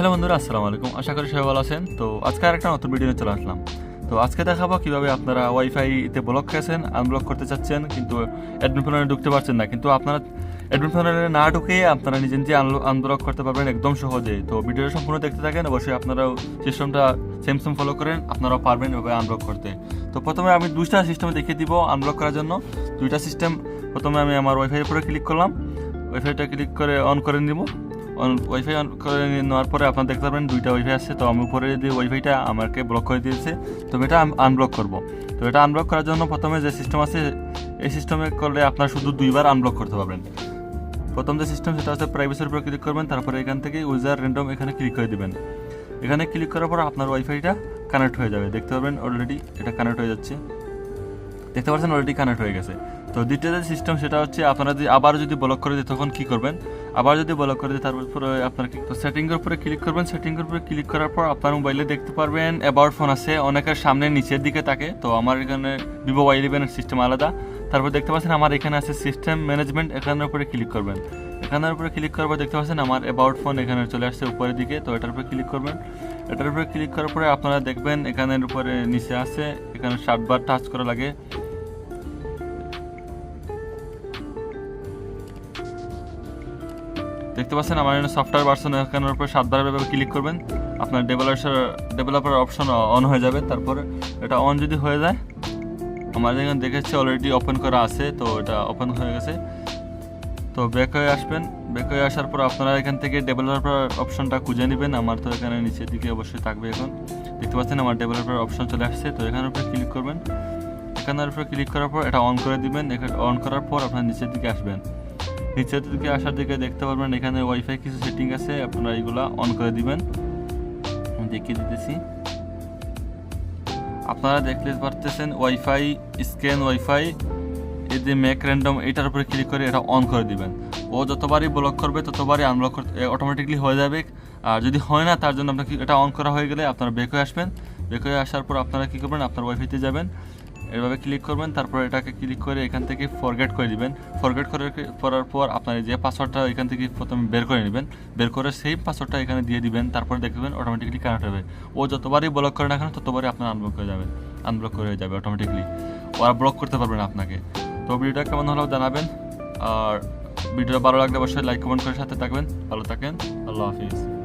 Hello বন্ধুরা, আসসালামু আলাইকুম। আশা করি সবাই ভালো আছেন। তো আজকে আর একটা নতুন ভিডিও চলে আসলাম। তো আজকে দেখাবো কীভাবে আপনারা ওয়াইফাইতে ব্লক খেয়েছেন আনব্লক করতে চাচ্ছেন, কিন্তু অ্যাডমিন প্যানেলে ঢুকতে পারছেন না। কিন্তু আপনারা অ্যাডমিন প্যানেলে না ঢুকে আপনারা নিজে নিজে আনব্লক করতে পারবেন একদম সহজে। তো ভিডিওটা সম্পূর্ণ দেখতে থাকেন, অবশ্যই আপনারাও সিস্টেমটা সেম ফলো করেন, আপনারাও পারবেন এভাবে আনব্লক করতে। তো প্রথমে আমি দুইটা সিস্টেম দেখিয়ে দিব আনব্লক করার জন্য। দুইটা সিস্টেম প্রথমে আমি আমার ওয়াইফাইয়ের উপরে ক্লিক করলাম। ওয়াইফাইটা ক্লিক করে অন করে নিব। অন ওয়াইফাই অন করে নেওয়ার পরে আপনারা দেখতে পারবেন দুইটা ওয়াইফাই আছে। তো আমি উপরে যে ওয়াইফাইটা আমাকে ব্লক করে দিয়েছে। তো এটা আনব্লক করব। তো এটা আনব্লক করার জন্য প্রথমে যে সিস্টেম আছে, এই সিস্টেমে করলে আপনারা শুধু দুইবার আনব্লক করতে পারবেন। প্রথম যে সিস্টেম সেটা হচ্ছে প্রাইভেসির উপর ক্লিক করবেন, তারপরে এখান থেকে ইউজার র্যান্ডম এখানে ক্লিক করে দেবেন। এখানে ক্লিক করার পর আপনার ওয়াইফাইটা কানেক্ট হয়ে যাবে। দেখতে পারবেন অলরেডি এটা কানেক্ট হয়ে যাচ্ছে। দেখতে পাচ্ছেন অলরেডি কানেক্ট হয়ে গেছে। তো দ্বিতীয় যে সিস্টেম সেটা হচ্ছে আপনারা যদি আবার যদি ব্লক করে দিই তখন কী করবেন? আবার যদি ব্লক করে দিই তারপরে আপনার তো সেটিংয়ের উপরে ক্লিক করবেন সেটিংয়ের উপরে ক্লিক করার পর আপনার মোবাইলে দেখতে পারবেন অ্যাবাউট ফোন আছে, অনেকের সামনে নিচের দিকে থাকে, তো আমার এখানে ভিভো ওয়াই ইলেভেনের সিস্টেম আলাদা। তারপর দেখতে পাচ্ছেন আমার এখানে আছে সিস্টেম ম্যানেজমেন্ট এখানের উপরে ক্লিক করবেন। এখানের উপরে ক্লিক করার পর দেখতে পাচ্ছেন আমার অ্যাবাউট ফোন এখানে চলে আসছে উপরের দিকে, তো এটার উপরে ক্লিক করবেন। এটার উপরে ক্লিক করার পরে আপনারা দেখবেন এখানের উপরে নিচে আছে, এখানে সাতবার টাচ করা লাগে। দেখতে পাচ্ছেন, আমার এখানে সফটওয়্যার ভার্সন এখানের উপরে সাতবার এভাবে ক্লিক করবেন। আপনার ডেভেলপার ডেভেলপার অপশন অন হয়ে যাবে। তারপর এটা অন যদি হয়ে যায়, আমার এখানে দেখেছি অলরেডি ওপেন করা আছে, তো এটা ওপেন হয়ে গেছে। তো ব্যাক হয়ে আসবেন। ব্যাক হয়ে আসার পর আপনারা এখান থেকে ডেভেলপার অপশনটা খুঁজে নেবেন। আমার তো এখানে নিচের দিকে অবশ্যই থাকবে এখন। দেখতে পাচ্ছেন, আমার ডেভেলপার অপশন চলে আসছে। তো এখানের উপরে ক্লিক করবেন। এখানের উপরে ক্লিক করার পর এটা অন করে দিবেন। অন করার পর আপনার নিচের দিকে আসবেন। নিচের দিকে আসার দিকে দেখতে পারবেন, এখানে ওয়াইফাই কিছু সেটিং আছে, আপনারা এগুলা অন করে দিবেন। দেখিয়ে দিতেছি। আপনারা দেখতে পারতেছেন ওয়াইফাই স্ক্যান ওয়াইফাই এই যে ম্যাক র্যান্ডম এটার উপরে ক্লিক করে এটা অন করে দিবেন। ও যতবারই ব্লক করবে, ততবারই আনব্লক অটোমেটিকলি হয়ে যাবে। আর যদি হয় না, তার জন্য আপনাকে এটা অন করা হয়ে গেলে আপনারা বেক হয়ে আসবেন। বেক হয়ে আসার পর আপনারা কী করবেন? আপনার ওয়াইফাইতে যাবেন। এভাবে ক্লিক করবেন, তারপর এটাকে ক্লিক করে এখান থেকে ফরগেট করে দিবেন। ফরগেট করে করার পর আপনার যে পাসওয়ার্ডটা এখান থেকে প্রথমে বের করে নেবেন। বের করে সেই পাসওয়ার্ডটা এখানে দিয়ে দিবেন, তারপর দেখবেন অটোমেটিকলি কানেক্ট হবে। ও যতবারই ব্লক করে না কেন, ততবারই আপনার আনব্লক হয়ে যাবে আনব্লক করে যাবে অটোমেটিকলি ও আর ব্লক করতে পারবেন আপনাকে। তো ভিডিওটা কেমন হলো জানাবেন, আর ভিডিওটা ভালো লাগলে অবশ্যই লাইক কমেন্ট করে সাথে থাকবেন। ভালো থাকেন, আল্লাহ হাফিজ।